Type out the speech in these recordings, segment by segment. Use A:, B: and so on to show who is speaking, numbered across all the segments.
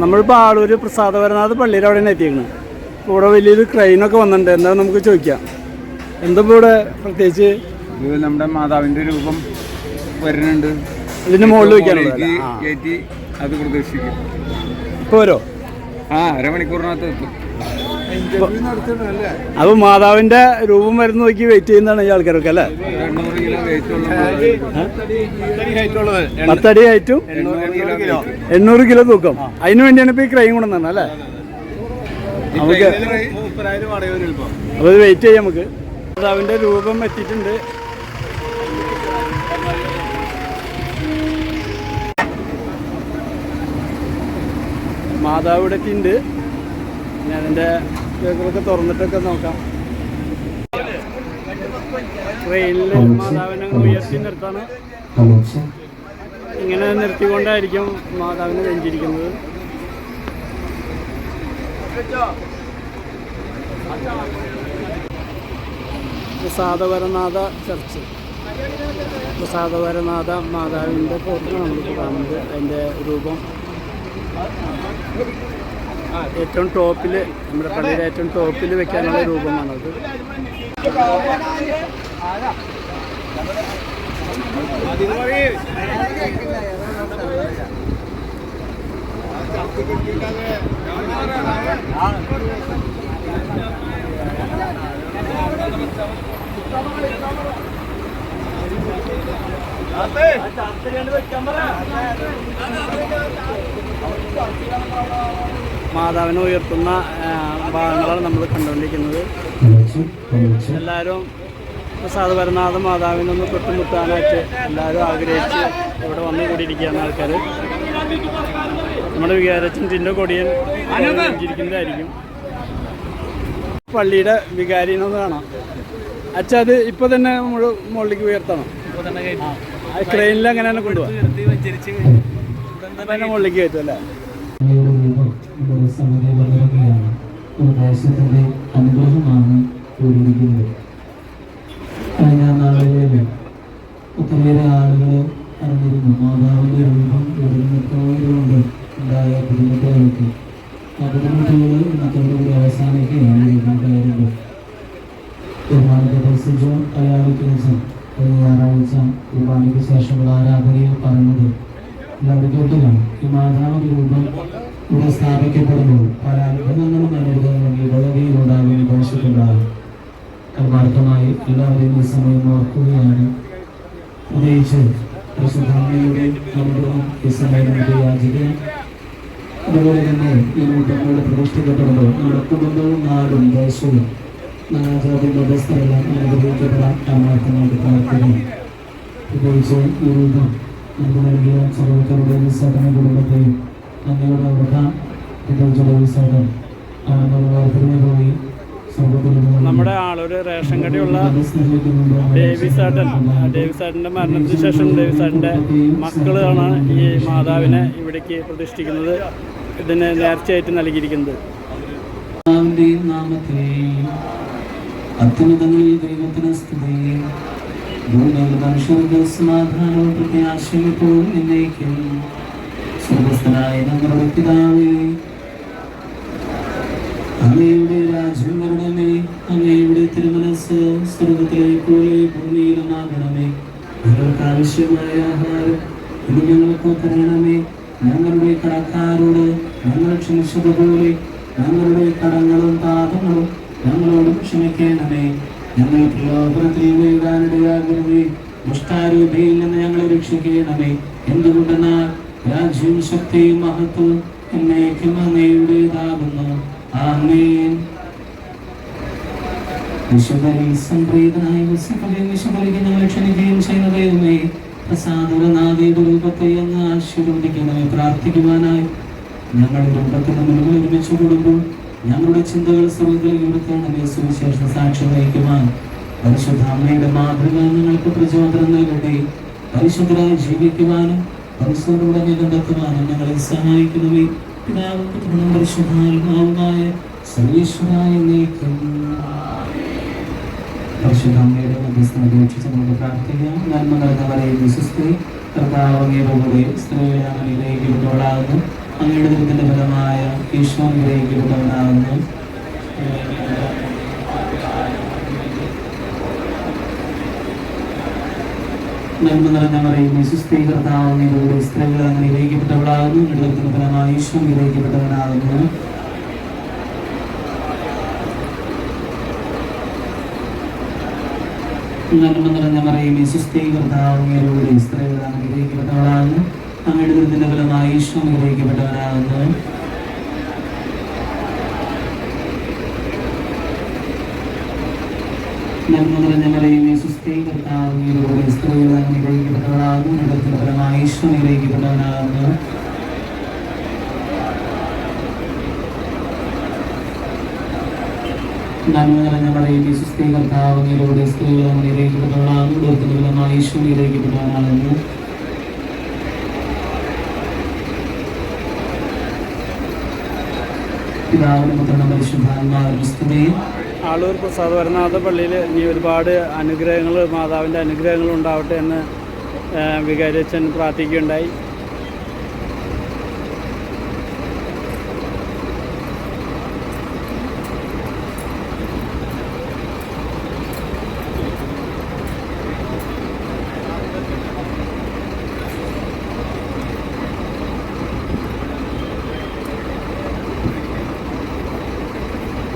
A: നമ്മളിപ്പോൾ ആളൂര് പ്രസാദപരനാഥ് പള്ളിയുടെ അവിടെയാണ് എത്തിയിരിക്കുന്നത് ഇവിടെ വലിയൊരു ക്രെയിനൊക്കെ വന്നിട്ടുണ്ട്. എന്താ നമുക്ക് ചോദിക്കാം. എന്താ ഇപ്പോൾ ഇവിടെ പ്രത്യേകിച്ച്?
B: ഇത് നമ്മുടെ മാതാവിന്റെ രൂപം വരുന്നുണ്ട്.
A: ഇതിന്റെ മുകളിൽ
B: വയ്ക്കാനുള്ളത് കയറ്റി അത് പ്രദർശിക്കും
A: ഇപ്പോൾ വരോ?
B: ആ അരമണിക്കൂറിനകത്ത് എത്തും.
A: അപ്പോൾ മാതാവിന്റെ രൂപം വരുന്ന നോക്കി വെയിറ്റ് ചെയ്യുന്നതാണ് ഈ ആൾക്കാരൊക്കെ അല്ലേ? പത്തടി ഹൈറ്റും
B: എണ്ണൂറ് കിലോ
A: തൂക്കം. അതിനു വേണ്ടിയാണ് ഇപ്പൊ ഈ ക്രെയിൻ തന്നെ അല്ലേ? നമുക്ക് അപ്പോൾ വെയിറ്റ് ചെയ്യാം നമുക്ക്. മാതാവിന്റെ രൂപം എത്തിയിട്ടുണ്ട്. മാതാവ് ഇവിടെ എത്തിയിട്ടുണ്ട്. ഞാൻ അതിന്റെ കേക്കുകളൊക്കെ തുറന്നിട്ടൊക്കെ നോക്കാം. ട്രെയിനിൽ മാതാവിനെ ഉയർത്തി നിർത്താണ്. ഇങ്ങനെ നിർത്തിക്കൊണ്ടായിരിക്കും മാതാവിനെ വെഞ്ചിരിക്കുന്നത്. പ്രസാദപരനാഥ ചർച്ച്. പ്രസാദപരനാഥ മാതാവിന്റെ ഫോട്ടോ നമുക്ക് കാണുന്നത്. അതിന്റെ രൂപം. ഏറ്റവും ടോപ്പിൽ നമ്മുടെ പള്ളിയുടെ ഏറ്റവും ടോപ്പിൽ വെക്കാനുള്ള രൂപമാണത് മാതാവിനെ ഉയർത്തുന്ന ഭാഗങ്ങളാണ് നമ്മൾ കണ്ടുകൊണ്ടിരിക്കുന്നത്. എല്ലാവരും പ്രസാദ പരനാഥ മാതാവിനൊന്ന് തൊട്ടുമുട്ടാനായിട്ട് എല്ലാവരും ആഗ്രഹിച്ച് ഇവിടെ വന്നു കൂടിയിരിക്കുകയാണ് ആൾക്കാർ നമ്മുടെ വികാരച്ചൻ ചിന്റെ കൊടിയൻ ഇരിക്കുന്നതായിരിക്കും പള്ളിയുടെ വികാരിനൊന്ന് കാണാം. അച്ഛാ അത് ഇപ്പൊ തന്നെ നമ്മൾ മുകളിലേക്ക് ഉയർത്തണം. ക്രെയിനിൽ അങ്ങനെ തന്നെ കൊണ്ടുപോകാം മുകളിലേക്ക് കയറ്റും അല്ലേ?
C: സമിതി വളരുകയാണ് ഒരു ദേശത്തിന്റെ അനുഗ്രഹമാണ് കൂടിയിരിക്കുന്നത്. കഴിഞ്ഞ നാളുകളിൽ ഒത്തിരിയേറെ ആളുകൾ അറിഞ്ഞിരുന്നു മാതാവിന്റെ രൂപം ഉയർന്നിട്ടുകൊണ്ട് ഉണ്ടായ ബുദ്ധിമുട്ടുകൾക്ക് ആ ബുദ്ധിമുട്ടുകൾ ഇന്നത്തോടുകൂടി അവസാനിക്കുകയാണ് ബുദ്ധിമുട്ടായിരുന്നു ബഹുമാനപ്പെട്ട സിജോ അയാൾക്ക് ശേഷം കഴിഞ്ഞ ഞായറാഴ്ച കുർബാനയ്ക്ക് ശേഷമുള്ള ആരാധനയിൽ പറഞ്ഞത് കേട്ടുകയാണ് ഈ മാതാവിന്റെ രൂപം ഇവിടെ സ്ഥാപിക്കപ്പെടുന്നു പല അത്ഭുതങ്ങളും അനുഭവങ്ങളിൽ വളരെയും ഉണ്ടാവുകയും ദോഷത്തിലുണ്ടാകും കർമാർത്ഥമായി എല്ലാവരെയും ഈ സമയം ഓർക്കുകയാണ്. പ്രത്യേകിച്ച് പരിശുദ്ധാമ്മയുടെ അനുഗ്രഹം ഈ സമയം നമുക്ക് യാചിക്കാം. അതുപോലെ തന്നെ ഈ നൂറ്റങ്ങളുടെ പ്രതിഷ്ഠിക്കപ്പെടുമ്പോൾ നമ്മുടെ കുടുംബവും നാടും ദേശവും നാനാജാതി മതസ്ഥരെല്ലാം അനുഗ്രഹിക്കപ്പെടാൻ കർമാർത്ഥമായിട്ട് പ്രാർത്ഥിക്കുന്നു. പ്രത്യേകിച്ച് ഈ രൂപം നമുക്ക് നൽകിയ സർവകരുടെ സദന കുടുംബത്തെയും നന്ദിയോടെ ഓർക്കാം പോയി.
A: നമ്മുടെ ആളൊരു റേഷൻ കടയുള്ള ഡേവിസ് ഏട്ടൻ ഡേവിസ് ഏട്ടന്റെ മരണത്തിന് ശേഷം ഡേവിസ് ഏട്ടന്റെ മക്കളാണ് ഈ മാതാവിനെ ഇവിടേക്ക് പ്രതിഷ്ഠിക്കുന്നത്. ഇതിന് നേർച്ചയായിട്ട് നൽകിയിരിക്കുന്നത്.
C: അത്യുന്നതങ്ങളിൽ ദൈവത്തിന് സ്തുതി. ഭൂമിയിൽ മനുഷ്യർക്ക് സമാധാനവും പ്രത്യാശയും എപ്പോഴും എന്നേക്കും സ്വർഗസ്ഥനായ ഞങ്ങളുടെ പിതാവേ. അങ്ങയുടെ രാജ്യം വരണമേ അങ്ങയുടെ തിരുമനസ് സ്വർഗത്തിലെ പോലെ ഭൂമിയിലുമാകണമേ. ഞങ്ങൾക്ക് ആവശ്യമായ ആഹാരം ഇത് ഞങ്ങൾക്ക് തരണമേ. ഞങ്ങളുടെ കടക്കാരോട് ഞങ്ങൾ ക്ഷമിച്ചതുപോലെ ഞങ്ങളുടെ കടങ്ങളും പാപങ്ങളും ഞങ്ങളോട് ക്ഷമിക്കണമേ. ഞങ്ങൾ പ്രലോഭനത്തിൽ വീഴാനിടയാകരുതേ. ദുഷ്ടാരൂപയിൽ നിന്ന് ഞങ്ങളെ രക്ഷിക്കണമേ. എന്തുകൊണ്ടെന്നാൽ രാജ്യവും ശക്തിയും മഹത്വവും എന്നേക്കും അങ്ങയുടേതാകുന്നു. ആമേൻ. വിശുദ്ധരിൽ സംപ്രീതനായ വിശുദ്ധരെയും വിശുദ്ധരിക്ക് ഞങ്ങളെ ക്ഷണിക്കുകയും ചെയ്യുന്ന ദൈവമേ പ്രസാദനാദിയുടെ രൂപത്തെ അങ്ങ് പ്രാർത്ഥിക്കുവാനായി ഞങ്ങളുടെ രൂപത്തിന് മുന്നിൽ ഒരുമിച്ച് ഞങ്ങളുടെ ചിന്തകൾ സ്വർഗത്തിൽ ഉയർത്തണമേ സുവിശേഷ സാക്ഷ്യം വഹിക്കുവാൻ പരിശുദ്ധ അമ്മയുടെ മാതൃക ഞങ്ങൾക്ക് പ്രചോദനം നൽകട്ടെ. പരിശുദ്ധരായി ജീവിക്കുവാനും പരിശുദ്ധരുടെ നിലനിർത്തുവാനും ഞങ്ങളെ സഹായിക്കണമേ പിതാവും പുത്രനും പരിശുദ്ധാത്മാവുമായ സർവീശ്വരായ നീക്കം. പരിശുദ്ധ അമ്മയുടെ മധ്യസ്ഥം അപേക്ഷിച്ച് നമുക്ക് പ്രാർത്ഥിക്കാം നന്മ നിറഞ്ഞവരെ വിശ്വസ്ത്രീ കർത്താവ് അങ്ങയുടെ കൂടെ സ്ത്രീകളെ അങ്ങനെ അങ്ങയുടെ ദുരിതത്തിന്റെ ഫലമായ ഈശോ അനുഗ്രഹിക്കപ്പെട്ടവനാകുന്നു നന്മ നിറഞ്ഞ മറിയും സുസ്ഥീ നിങ്ങളുടെ സ്ത്രീകൾ അങ്ങനെ വിവേകിക്കപ്പെട്ടവളാകുന്നു ഇടത്തിന് ഫലമായി ഈശ്വരം വിവേകിക്കപ്പെട്ടവനാകുന്നു നന്മ നിറഞ്ഞ മറിയും സുസ്ഥീ നിങ്ങളുടെ സ്ത്രീകൾ അങ്ങനെ വിവേകിക്കപ്പെട്ടവളാകുന്നു അങ്ങയുടെ ദുരിതത്തിന്റെ ഫലമായി ഈശ്വം വിവേകിക്കപ്പെട്ടവനാകുന്നു നന്മ നിറഞ്ഞ മറിയമേ സുസ്ഥീ കർത്താവിനോട് സ്ത്രീകൾ അങ്ങനെ വിവേകിക്കപ്പെട്ടവളാകുന്നു ഇടത്തിന് വിവേകിക്കപ്പെട്ടവനാകുന്നു നന്മ നിറഞ്ഞ മറിയമേ സുസ്ഥീ കർത്താവിനോട് സ്ത്രീകൾ അങ്ങനെ വിവേകിക്കപ്പെട്ടവളാകുന്നു ഇടത്തിന് ഫലമായി ഈശ്വം വിവേകിക്കപ്പെട്ടവനാകുന്നു പിതാവിനും പുത്രനും പരിശുദ്ധാത്മാവിനും സ്തുതിയും.
A: ആളൂർ പ്രസാദ് വരനാഥ പള്ളിയിൽ ഇനി ഒരുപാട് അനുഗ്രഹങ്ങൾ മാതാവിന്റെ അനുഗ്രഹങ്ങൾ ഉണ്ടാവട്ടെ എന്ന് ആ, വികാരിയച്ഛൻ പ്രാർത്ഥിക്കുകയുണ്ടായി.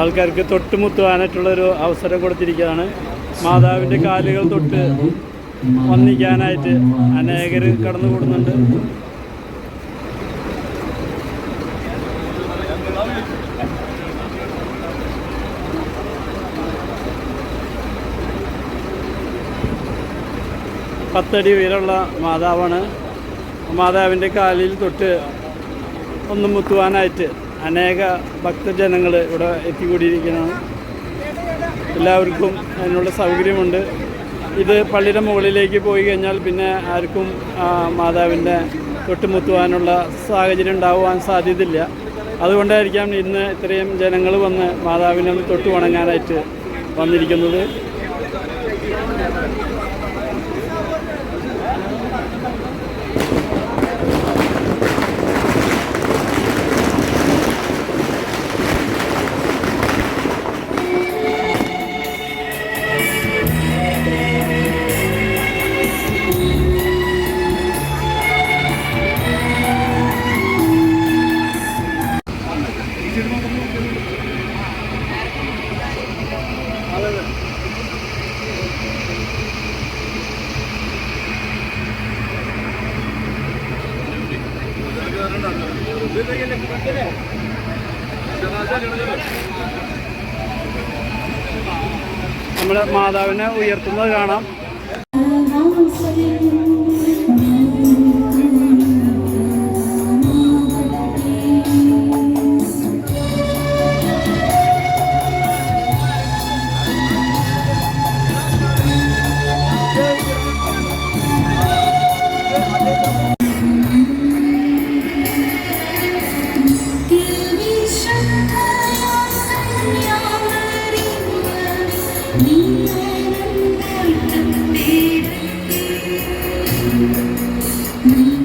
A: ആൾക്കാർക്ക് തൊട്ടുമുത്തുവാനായിട്ടുള്ളൊരു അവസരം കൊടുത്തിരിക്കുകയാണ്. മാതാവിന്റെ കാലുകൾ തൊട്ട് വന്നിക്കാനായിട്ട് അനേകർ കടന്നുകൂടുന്നുണ്ട്. പത്തടി ഉയരമുള്ള മാതാവാണ്. മാതാവിന്റെ കാലിൽ തൊട്ട് ഒന്ന് മുത്തുവാനായിട്ട് അനേക ഭക്തജനങ്ങൾ ഇവിടെ എത്തിക്കൂടിയിരിക്കുന്നതാണ് എല്ലാവർക്കും അതിനുള്ള സൗകര്യമുണ്ട്. ഇത് പള്ളിയുടെ മുകളിലേക്ക് പോയി കഴിഞ്ഞാൽ പിന്നെ ആർക്കും മാതാവിന്റെ തൊട്ടുമുത്തുവാനുള്ള സാഹചര്യം ഉണ്ടാവാൻ സാധ്യതയില്ല. അതുകൊണ്ടായിരിക്കാം ഇന്ന് ഇത്രയും ജനങ്ങൾ വന്ന് മാതാവിനെ തൊട്ട് വണങ്ങാനായിട്ട് വന്നിരിക്കുന്നത്. മാതാവിനെ ഉയർത്തുന്നത് കാണാം.
C: Thank you.